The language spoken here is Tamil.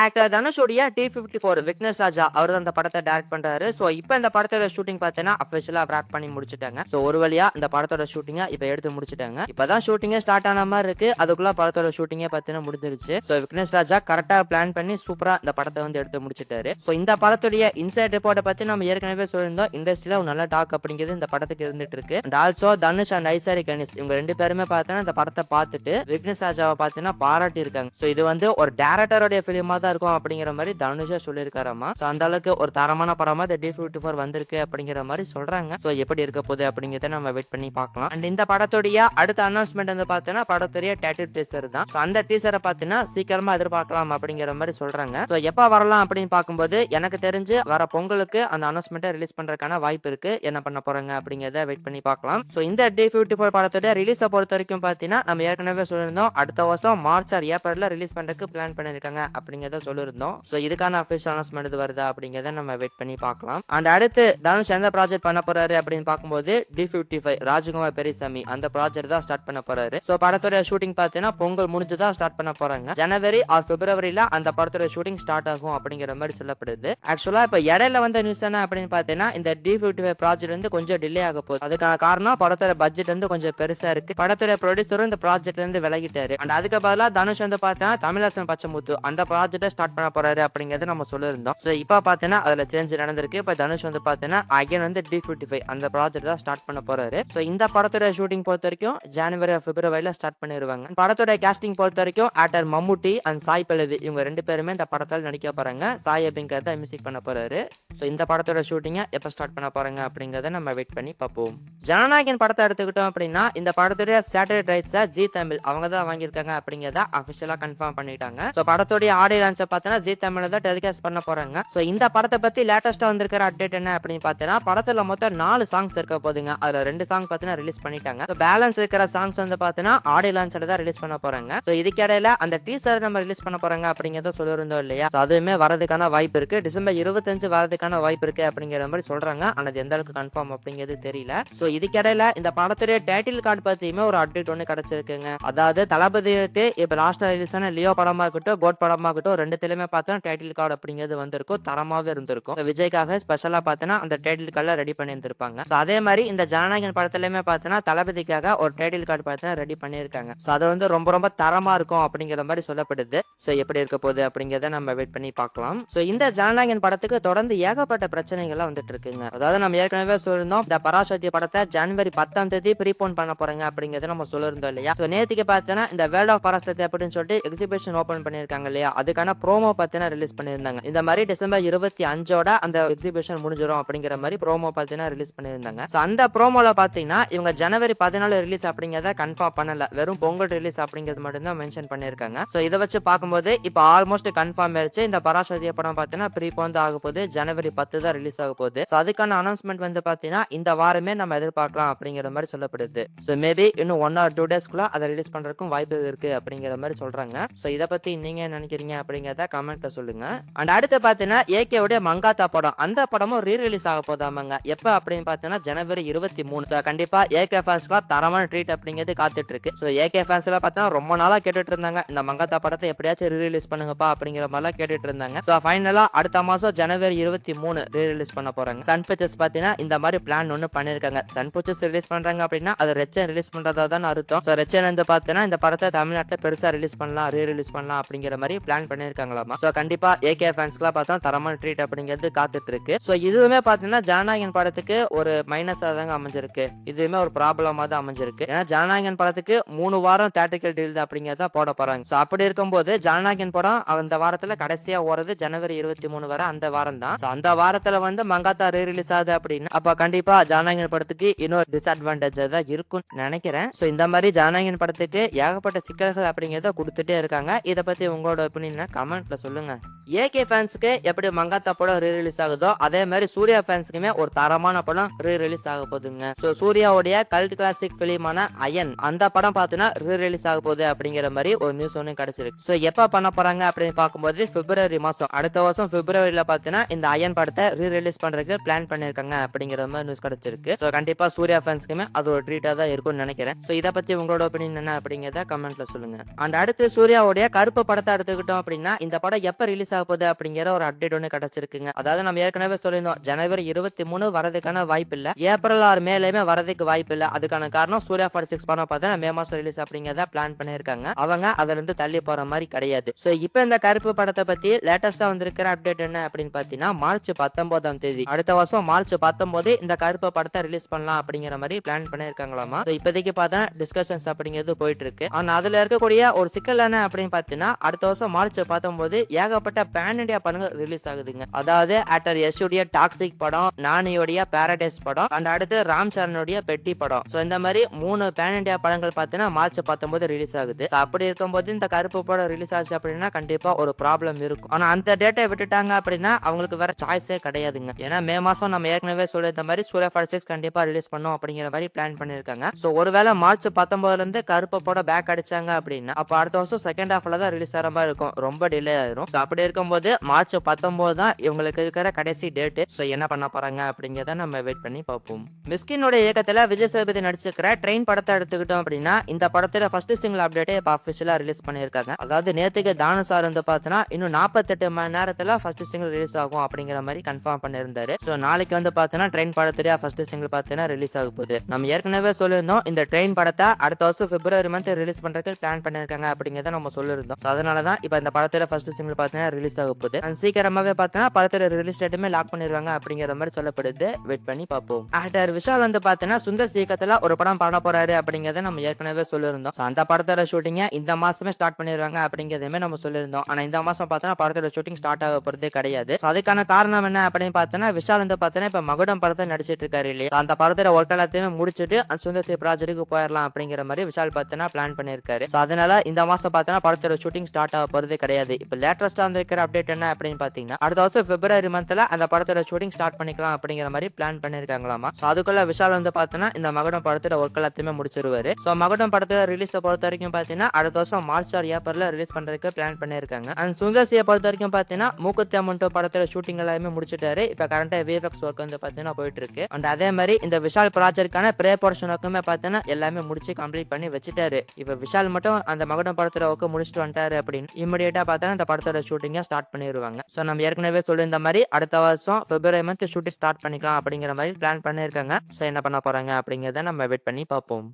Actor தனுஷோடைய D fifty four Vignesh Raja அவர் தான் இந்த படத்தை டேரக்ட் பண்றாரு. ஸோ இப்போ இந்த படத்தோட ஷூட்டிங் பார்த்தீங்கன்னா அஃபிஷியலா ரேப் பண்ணி முடிச்சிட்டாங்க. ஸோ ஒரு வழியா இந்த படத்தோட ஷூட்டிங்கை இப்போ எடுத்து முடிச்சிட்டாங்க. இப்பதான் ஷூட்டிங்கே ஸ்டார்ட் ஆன மாதிரி இருக்கு. அதுக்குள்ள படத்தோட ஷூட்டிங்கே பார்த்தீங்கன்னா முடிஞ்சிருச்சு. ஸோ விக்னேஷ் ராஜா கரெக்டா பிளான் பண்ணி சூப்பரா இந்த படத்தை வந்து எடுத்து முடிச்சிட்டாரு. ஸோ இந்த படத்துடைய இன்சைட் ரிப்போர்ட்டை பத்தி நம்ம ஏற்கனவே சொல்லியிருந்தோம். இண்டஸ்ட்ரியில ஒரு நல்ல டாக் அப்படிங்கிறது இந்த படத்துக்கு இருந்துட்டு இருக்கு. And also Dhanush and Ishari Ganesh இவங்க ரெண்டு பேருமே பார்த்தீங்கன்னா இந்த படத்தை பார்த்துட்டு விக்னேஷ் ராஜாவை பார்த்தீங்கன்னா பாராட்டி இருக்காங்க ஸோ இது வந்து ஒரு டேரக்டருடைய ஃபிலிமா தான் இருக்கும் அப்படிங்கிற மாதிரி தனுஷா சொல்லியிருக்காராமா ஸோ அந்த அளவுக்கு ஒரு தரமான படமா இந்த டி ஃபிஃப்டி ஃபோர் வந்திருக்கு அப்படிங்கிற மாதிரி சொல்றாங்க. ஸோ எப்படி இருக்க போகுது அப்படிங்கிறத நம்ம வெயிட் பண்ணி பார்க்கலாம். அண்ட் இந்த படத்துடைய அடுத்த அனௌன்ஸ்மெண்ட் வந்து பார்த்தீங்கன்னா படத்துடைய டேட்டு டீசர் தான். ஸோ அந்த டீசரை பார்த்தீங்கன்னா சீக்கிரமா எதிர்பார்க்கலாம் அப்படிங்கிற மாதிரி சொல்றாங்க. ஸோ எப்போ வரலாம் அப்படின்னு பார்க்கும்போது எனக்கு தெரிஞ்சு வர பொங்கலுக்கு அந்த அனௌன்ஸ்மெண்ட்டை ரிலீஸ் பண்றதுக்கான வாய்ப்பு இருக்கு. என்ன பண்ண போறாங்க அப்படிங்கிறத வெயிட் பண்ணி பார்க்கலாம். ஸோ இந்த டி ஃபிஃப்டி ஃபோர் படத்தோட ரிலீஸை பொறுத்த வரைக்கும் பார்த்தீங்கன்னா நம்ம ஏற்கனவே சொல்லியிருந்தோம் அடுத்த வருஷம் மார்ச் ஆர் ஏப்ரல்ல ரிலீஸ் பண்றதுக்கு பிளான் பண்ணிருக்காங்க அப்படிங்கிறத சொல்லியிருந்தோம் ஸோ இதுக்கான அஃபிஷியல் அனௌன்ஸ்மெண்ட் இது வருதா அப்படிங்கிறத நம்ம வெயிட் பண்ணி பார்க்கலாம். அண்ட் அடுத்து தனுஷ் எந்த ப்ராஜெக்ட் பண்ண போறாரு அப்படின்னு பார்க்கும்போது D fifty five Rajkumar Periyasamy அந்த ப்ராஜெக்ட் தான் ஸ்டார்ட் பண்ண போறாரு. ஸோ படத்தோட ஷூட்டிங் பார்த்தீங்கன்னா பொங்கல் முடிஞ்சு தான் ஸ்டார்ட் பண்ண போறாங்க. ஜனவரி ஆர் பிப்ரவரியில அந்த படத்தோட ஷூட்டிங் ஸ்டார்ட் ஆகும் அப்படிங்கிற மாதிரி சொல்லப்படுது. ஆக்சுவலா இப்ப இடையில வந்த நியூஸ் என்ன அப்படின்னு பார்த்தீங்கன்னா இந்த டி ஃபிஃப்டி ஃபைவ் ப்ராஜெக்ட் வந்து கொஞ்சம் டிலே ஆக போகுது. அதுக்கான காரணம் படத்தோட பட்ஜெட் வந்து கொஞ்சம் பெருசா இருக்கு. படத்தோட ப்ரொடியூசரும் இந்த ப்ராஜெக்ட்ல இருந்து விலகிட்டாரு. அண்ட் அதுக்கு பதிலா தனுஷ் வந்து பார்த்தா தமிழரசன் பச்சமுத்து அந்த ப்ராஜெக்ட்டை ஸ்டார்ட் பண்ண போறாரு அப்படிங்கறத நம்ம சொல்லியிருந்தோம். ஸோ இப்போ பார்த்தீங்கன்னா அதுல சேஞ்ச் நடந்திருக்கு. இப்போ தனுஷ் வந்து பார்த்தீங்கன்னா அகைன் வந்து டி ஃபிஃப்டி ஃபைவ் அந்த ப்ராஜெக்ட் தான் ஸ்டார்ட் பண்ண போறாரு. ஸோ இந்த படத்தோட ஷூட்டிங் பொறுத்த வரைக்கும் ஜனவரி பிப்ரவரியில ஸ்டார்ட் பண்ணிடுவாங்க படத்தோட கேஸ்டிங் பொறுத்த வரைக்கும் ஆக்டர் மம்முட்டி அண்ட் சாய் பல்லவி இவங்க ரெண்டு பேருமே இந்த படத்தால் நடிக்க போறாங்க. சாய் அப்படிங்கிறத தான் மியூசிக் பண்ண போறாரு. ஸோ இந்த படத்தோட ஷூட்டிங்கை எப்போ ஸ்டார்ட் பண்ண போறாங்க அப்படிங்கிறத நம்ம வெயிட் பண்ணி பார்ப்போம். ஜனநாயகன் படத்தை எடுத்துக்கிட்டோம் அப்படின்னா இந்த படத்துடைய சேட்டலைட் ரைட்ஸை ஜி தமிழ் அவங்க தான் வாங்கியிருக்காங்க அப்படிங்கிறத அஃபிஷியலாக கன்ஃபார்ம் பண்ணிட்டாங்க. ஸோ படத்துடைய ஆடியோ லான்ச்சை பார்த்தீங்கன்னா ஜி தமிழ்ல தான் டெலிகாஸ்ட் பண்ண போறாங்க. ஸோ இந்த படத்தை பத்தி லேட்டஸ்டா வந்திருக்கிற அப்டேட் என்ன அப்படின்னு பார்த்தீங்கன்னா படத்துல மொத்தம் நாலு சாங்ஸ் இருக்க போதுங்க அதுல ரெண்டு சாங் பார்த்தீங்கன்னா ரிலீஸ் பண்ணிட்டாங்க. ஸோ பேலன்ஸ் இருக்கிற சாங்ஸ் வந்து பார்த்தீங்கன்னா ஆடியோ லான்ச்சில் தான் ரிலீஸ் பண்ண போறாங்க. ஸோ இதுக்கிடையில அந்த டீசர் நம்ம ரிலீஸ் பண்ண போறாங்க அப்படிங்கிறத சொல்லியிருந்தோம் இல்லையா? அதுவுமே வரதுக்கான வாய்ப்பு இருக்கு. டிசம்பர் இருபத்தஞ்சு வரதுக்கான வாய்ப்பு இருக்கு அப்படிங்கிற மாதிரி சொல்றாங்க. ஆனால் எந்த அளவுக்கு கன்ஃபார்ம் அப்படிங்கிறது தெரியல. ஸோ இதுக்கிடையில இந்த படத்துடைய டைட்டில் கார்டு பத்தியுமே ஒரு அப்டேட் ஒன்று கிடைச்சிருக்குங்க. அதாவது தளபதிக்கு இப்போ லாஸ்ட் ரிலீஸ் ஆன லியோ படமா இருக்கட்டும் கோட் படமா இருக்கட்டும் ரெண்டுத்திலுமே பார்த்தா டைட்டில் கார்டு அப்படிங்கிறது வந்திருக்கும். தரமாவே இருந்திருக்கும். விஜய்க்காக ஸ்பெஷலா பார்த்தீங்கன்னா அந்த டைட்டில் கார்டில் ரெடி பண்ணி இருந்திருப்பாங்க So அதே மாதிரி இந்த ஜனநாயகன் படத்துலயுமே பார்த்தீங்கன்னா தளபதிக்காக ஒரு டைட்டில் கார்டு பார்த்தீங்கன்னா ரெடி பண்ணியிருக்காங்க. ஸோ அது வந்து ரொம்ப ரொம்ப தரமா இருக்கும் அப்படிங்கிற மாதிரி சொல்லப்படுது. ஸோ எப்படி இருக்க போகுது அப்படிங்கிறத நம்ம வெயிட் பண்ணி பார்க்கலாம். ஸோ இந்த ஜனநாயகன் படத்துக்கு தொடர்ந்து ஏகப்பட்ட பிரச்சனைகள்லாம் வந்துட்டு இருக்குங்க. அதாவது நம்ம ஏற்கனவே சொல்லியிருந்தோம் இந்த பராசக்தி படத்தை ஜனவரி பத்தாம் தேதி ப்ரீபோன் பண்ண போறாங்க அப்படிங்கறத நம்ம சொல்லியிருந்தோம் இல்லையா? ஸோ நேற்றுக்கு பார்த்தீங்கன்னா இந்த வேர்ல்ட் ஆஃப் பராசக்தி அப்படின்னு சொல்லிட்டு எக்ஸிபிஷன் ஓப்பன் பண்ணியிருக்காங்க இல்லையா? அதுக்கான ப்ரோமோ பார்த்தீங்கன்னா ரிலீஸ் பண்ணியிருந்தாங்க. இந்த மாதிரி டிசம்பர் இருபத்தி அஞ்சோட அந்த எக்ஸிபிஷன் முடிஞ்சிடும் அப்படிங்கிற மாதிரி ப்ரோமோ பார்த்தீங்கன்னா ரிலீஸ் பண்ணியிருந்தாங்க. ஸோ அந்த ப்ரோமோல பார்த்தீங்கன்னா இவங்க ஜனவரி பதினாலு ரிலீஸ் அப்படிங்கிறத கன்ஃபார்ம் பண்ணல. வெறும் பொங்கல் ரிலீஸ் அப்படிங்கிறது மட்டும்தான் மென்ஷன் பண்ணியிருக்காங்க. ஸோ இதை வச்சு பார்க்கும்போது இப்போ ஆல்மோஸ்ட் கன்ஃபார்ம் ஆயிருச்சு. இந்த பராசக்திய படம் பார்த்தீங்கன்னா ப்ரீபோன் ஆக போகுது. ஜனவரி பத்து தான் ரிலீஸ் ஆக போகுது. ஸோ அதுக்கான அனௌன்ஸ்மெண்ட் வந்து பார்த்தீங்கன்னா இந்த வாரமே நம்ம எதிர்பார்க்கலாம் அப்படிங்கிற மாதிரி சொல்லப்படுது. ஸோ மேபி இன்னும் ஒன் ஆர் டூ டேஸ்க்குள்ள அதை ரிலீஸ் பண்றதுக்கும் வாய்ப்பு இருக்கு அப்படிங்கிற மாதிரி சொல்றாங்க. ஸோ இதை பத்தி நீங்க நினைக்கிறீங்க அப்படி அப்படிங்கிறத கமெண்ட்ல சொல்லுங்க. அண்ட் அடுத்து பாத்தீங்கன்னா ஏகே உடைய மங்காத்தா படம். அந்த படமும் ரீ ரிலீஸ் ஆக போதாமாங்க. எப்ப அப்படின்னு பார்த்தீங்கன்னா ஜனவரி இருபத்தி மூணு. கண்டிப்பா ஏகே ஃபேன்ஸ்க்குலாம் தரமான ட்ரீட் அப்படிங்கிறது காத்துட்டு இருக்கு ஸோ ஏகே ஃபேன்ஸ் எல்லாம் பார்த்தா ரொம்ப நாளா கேட்டுட்டு இருந்தாங்க. இந்த மங்காத்தா படத்தை எப்படியாச்சும் ரீ ரிலீஸ் பண்ணுங்கப்பா அப்படிங்கிற மாதிரிலாம் கேட்டுட்டு இருந்தாங்க. ஸோ ஃபைனலா அடுத்த மாசம் ஜனவரி இருபத்தி மூணு ரீ ரிலீஸ் பண்ண போறாங்க. சன் பிக்சர்ஸ் பாத்தீங்கன்னா இந்த மாதிரி பிளான் ஒன்று பண்ணிருக்காங்க. சன் பிக்சர்ஸ் ரிலீஸ் பண்றாங்க அப்படின்னா அது ரெச்சன் ரிலீஸ் பண்றதா தான் அர்த்தம். ஸோ ரெச்சன் வந்து பாத்தீங்கன்னா இந்த படத்தை தமிழ்நாட்டில் பெருசா ரிலீஸ் பண்ணலாம் ரீ ரிலீஸ் பண்ணலாம் அப்படிங்கிற மாதிரி பிளான் பண்ணிருக்காங்களாமா ஸோ கண்டிப்பா ஏகே ஃபேன்ஸ்க்குலாம் பார்த்தா தரமான ட்ரீட் அப்படிங்கிறது காத்துட்டு இருக்கு ஸோ இதுவுமே பார்த்தீங்கன்னா ஜனநாயகன் படத்துக்கு ஒரு மைனஸாக தாங்க அமைஞ்சிருக்கு. இதுவுமே ஒரு ப்ராப்ளமா தான் அமைஞ்சிருக்கு. ஏன்னா ஜனநாயகன் படத்துக்கு மூணு வாரம் தேட்டிக்கல் டீல் அப்படிங்கிறத போட போறாங்க. ஸோ அப்படி இருக்கும்போது ஜனநாயகன் படம் அந்த வாரத்துல கடைசியா ஓடுறது ஜனவரி இருபத்தி மூணு வரை அந்த வாரம் தான். அந்த வாரத்துல வந்து மங்காத்தா ரீ ரிலீஸ் ஆகுது அப்படின்னா அப்ப கண்டிப்பா ஜனநாயகன் படத்துக்கு இன்னொரு டிஸ்அட்வான்டேஜ் தான் இருக்கும்னு நினைக்கிறேன். ஸோ இந்த மாதிரி ஜனநாயகன் படத்துக்கு ஏகப்பட்ட சிக்கல்கள் அப்படிங்கிறத கொடுத்துட்டே இருக்காங்க. இதை பத்தி உங்களோட ஒப்பீனியன் கமெண்ட்ல சொல்லுங்க. ஏகே ஃபேன்ஸ்க்கு எப்படி மங்காத்தா படம் ரீ ரிலீஸ் ஆகுதோ அதே மாதிரி சூர்யா ஃபேன்ஸ்க்குமே ஒரு தரமான படம் ரீ ரிலீஸ் ஆக போகுதுங்க. ஸோ சூர்யாவுடைய கல்ட் கிளாசிக் பிலிமான அயன் அந்த படம் பார்த்தீங்கன்னா ரீ ரிலீஸ் ஆக போகுது அப்படிங்கிற மாதிரி ஒரு நியூஸ் ஒன்று கிடைச்சிருக்கு. ஸோ எப்போ பண்ண போறாங்க அப்படின்னு பார்க்கும்போது பிப்ரவரி மாசம் அடுத்த வருஷம் பிப்ரவரியில் பார்த்தீங்கன்னா இந்த அயன் படத்தை ரீ ரிலீஸ் பண்றதுக்கு பிளான் பண்ணிருக்காங்க அப்படிங்கிற மாதிரி நியூஸ் கிடைச்சிருக்கு. ஸோ கண்டிப்பா சூர்யா ஃபேன்ஸ்க்குமே அது ஒரு ட்ரீட்டாக தான் இருக்கும்னு நினைக்கிறேன். ஸோ இதை பத்தி உங்களோட ஒப்பீனியன் என்ன அப்படிங்கிறத கமெண்ட்ல சொல்லுங்க. அண்ட் அடுத்து சூர்யாவுடைய கருப்பு படத்தை எடுத்துக்கிட்டோம் அப்படின்னா இந்த படம் எப்ப ரிலீஸ் ஆக போகுது அப்படிங்கிற ஒரு அப்டேட் ஒன்று கிடைச்சிருக்குங்க. அதாவது நம்ம ஏற்கனவே சொல்லியிருந்தோம் ஜனவரி இருபத்தி மூணு வரதுக்கான வாய்ப்பு இல்ல. ஏப்ரல் ஆறு மேலேயுமே வரதுக்கு வாய்ப்பு இல்ல. அதுக்கான காரணம் சூர்யா ஃபார்ட்டி சிக்ஸ் படம் பார்த்தா மே மாசம் ரிலீஸ் அப்படிங்கிறத பிளான் பண்ணியிருக்காங்க. அவங்க அதுல இருந்து தள்ளி போற மாதிரி கிடையாது. சோ இப்ப இந்த கருப்பு படத்தை பத்தி லேட்டஸ்டா வந்திருக்கிற அப்டேட் என்ன அப்படின்னு பாத்தீங்கன்னா மார்ச் பத்தொன்பதாம் தேதி. அடுத்த வருஷம் மார்ச் பத்தொன்பது இந்த கருப்பு படத்தை ரிலீஸ் பண்ணலாம் அப்படிங்கிற மாதிரி பிளான் பண்ணியிருக்காங்களாமா? இப்போதைக்கு பார்த்தா டிஸ்கஷன்ஸ் அப்படிங்கிறது போயிட்டு இருக்கு. ஆனா அதுல இருக்கக்கூடிய ஒரு சிக்கல் என்ன அப்படின்னு பாத்தீங்கன்னா அடுத்த வருஷம் மார்ச் பார்த்தம்போது ஏகப்பட்ட பேன் இண்டியா படங்கள் ரிலீஸ் ஆகுதுங்க. அதாவது ஆக்டர் யஷுடைய டாக்ஸிக் படம் நானியோடைய பாரடைஸ் படம் அண்ட் அடுத்து ராம் சரணுடைய பெட்டி படம். ஸோ இந்த மாதிரி மூணு பேன் இண்டியா படங்கள் பார்த்தீங்கன்னா மார்ச் பத்தொன்பது ரிலீஸ் ஆகுது. அப்படி இருக்கும்போது இந்த கருப்பு படம் ரிலீஸ் ஆச்சு அப்படின்னா கண்டிப்பா ஒரு ப்ராப்ளம் இருக்கும். ஆனா அந்த டேட்டை விட்டுட்டாங்க அப்படின்னா அவங்களுக்கு வேற சாய்ஸே கிடையாதுங்க. ஏன்னா மே மாசம் நம்ம ஏற்கனவே சொல்லியிருந்த மாதிரி சூர்யா ஃபார் சிக்ஸ் கண்டிப்பா ரிலீஸ் பண்ணும் அப்படிங்கிற மாதிரி பிளான் பண்ணிருக்காங்க ஸோ ஒருவேளை மார்ச் பத்தொன்பதுல இருந்து கருப்பு படம் பேக் அடிச்சாங்க அப்படின்னா அப்ப அடுத்த வருஷம் செகண்ட் ஹாஃப்ல தான் ரிலீஸ் ஆகிற மாதிரி இருக்கும். ரொம்ப டிலே ஆயிரும். அப்படி இருக்கும்போது மார்ச் பத்தொன்பது தான் இவங்களுக்கு இருக்கிற கடைசி டேட் ஸோ என்ன பண்ண போறாங்க அப்படிங்கிறத நம்ம வெயிட் பண்ணி பார்ப்போம். மிஸ்கினோட இயக்கத்துல விஜய் சேதுபதி நடிச்சிருக்கிற ட்ரெயின் படத்தை எடுத்துக்கிட்டோம் அப்படின்னா இந்த படத்துல ஃபர்ஸ்ட் சிங்கிள் அப்டேட்டே இப்போ அஃபிஷியலா ரிலீஸ் பண்ணியிருக்காங்க. அதாவது நேத்துக்கு தானு சார் வந்து பார்த்தோன்னா இன்னும் நாற்பத்தெட்டு மணி நேரத்துல ஃபர்ஸ்ட் சிங்கிள் ரிலீஸ் ஆகும் அப்படிங்கிற மாதிரி கன்ஃபார்ம் பண்ணியிருந்தாரு. ஸோ நாளைக்கு வந்து பார்த்தோன்னா ட்ரெயின் படத்துடைய ஃபர்ஸ்ட் சிங்கிள் பார்த்தீங்கன்னா ரிலீஸ் ஆக போகுது. நம்ம ஏற்கனவே சொல்லியிருந்தோம் இந்த ட்ரெயின் படத்தை அடுத்த வருஷம் பிப்ரவரி மந்த் ரிலீஸ் பண்றதுக்கு பிளான் பண்ணிருக்காங்க அப்படிங்கிறத நம்ம சொல்லியிருந்தோம். அதனால தான் இப்போ இந்த படத்துல ஃபர்ஸ்ட் சிங்கிள் பார்த்தீங்கன்னா ரிலீஸ் ஆக போகுது. அண்ட் சீக்கிரமாவே பார்த்தீங்கன்னா படத்தோட ரிலீஸ் டேட்டுமே லாக் பண்ணிருவாங்க அப்படிங்கிற மாதிரி சொல்லப்படுது. வெயிட் பண்ணி பார்ப்போம். ஆக்டர் விஷால் வந்து பார்த்தீங்கன்னா சுந்தர் சீக்கிரத்தில் ஒரு படம் பண்ண போறாரு அப்படிங்கறத நம்ம ஏற்கனவே சொல்லியிருந்தோம். அந்த படத்தோட ஷூட்டிங்கை இந்த மாசமே ஸ்டார்ட் பண்ணிருவாங்க அப்படிங்கிறதுமே நம்ம சொல்லியிருந்தோம். ஆனா இந்த மாசம் பார்த்தோன்னா படத்தோட ஷூட்டிங் ஸ்டார்ட் ஆக போறதே கிடையாது. அதுக்கான காரணம் என்ன அப்படின்னு பார்த்தோன்னா விஷால் வந்து பார்த்தோன்னா இப்ப மகுடம் படத்தை நடிச்சிட்டு இருக்காரு இல்லையா? அந்த படத்தோட ஒர்க் எல்லாத்தையுமே முடிச்சுட்டு அந்த சுந்தர் சி ப்ராஜெக்ட்டுக்கு போயிடலாம் அப்படிங்கிற மாதிரி விஷால் பார்த்தோன்னா பிளான் பண்ணிருக்காரு அதனால இந்த மாசம் பார்த்தோன்னா படத்தோட ஷூட்டிங் ஸ்டார்ட் ஆக போறதே கிடையாது. இப்போ லேட்டஸ்டா வந்திருக்கிற அப்டேட் என்ன அப்படின்னு பாத்தீங்கன்னா அடுத்த வருஷம் பிப்ரவரி மந்த்ல அந்த படத்தோட ஷூட்டிங் ஸ்டார்ட் பண்ணிக்கலாம் அப்படிங்கிற மாதிரி பிளான் பண்ணிருக்காங்களாமா. ஸோ அதுக்குள்ள விஷால் வந்து பார்த்தீங்கன்னா இந்த மகடம் படத்தோட ஒர்க் எல்லாத்தையுமே முடிச்சிருவாரு. ஸோ மகடம் படத்தோட ரிலீஸை பொறுத்த வரைக்கும் பார்த்தீங்கன்னா அடுத்த வருஷம் மார்ச் ஆர் ஏப்ரல்ல ரிலீஸ் பண்றதுக்கு பிளான் பண்ணிருக்காங்க. அண்ட் சுந்தர்சியை பொறுத்த வரைக்கும் பார்த்தீங்கன்னா மூக்குத்தி அமௌண்ட் படத்தோட ஷூட்டிங் எல்லாமே முடிச்சிட்டாரு. இப்போ கரண்டா விஎஃப்எக்ஸ் ஒர்க் வந்து பார்த்தீங்கன்னா போயிட்டு இருக்கு அண்ட் அதே மாதிரி இந்த விஷால் ப்ராஜெக்ட்கான ப்ரே போர்ஷன் ஒர்க்குமே பார்த்தீங்கன்னா எல்லாமே முடிச்சு கம்ப்ளீட் பண்ணி வச்சுட்டாரு. இப்போ விஷால் மட்டும் அந்த மகடம் படத்தோட ஒர்க்கு முடிச்சுட்டு வந்துட்டாரு அப்படின்னு இமிடியேட்டா பார்த்தா அந்த படத்தோட ஷூட்டிங்கை ஸ்டார்ட் பண்ணிடுவாங்க ஸோ நம்ம ஏற்கனவே சொல்லியிருந்த மாதிரி அடுத்த வருஷம் பிப்ரவரி மந்த் ஷூட்டிங் ஸ்டார்ட் பண்ணிக்கலாம் அப்படிங்கிற மாதிரி பிளான் பண்ணியிருக்காங்க ஸோ என்ன பண்ண போறாங்க அப்படிங்கிறத நம்ம வெயிட் பண்ணி பார்ப்போம்.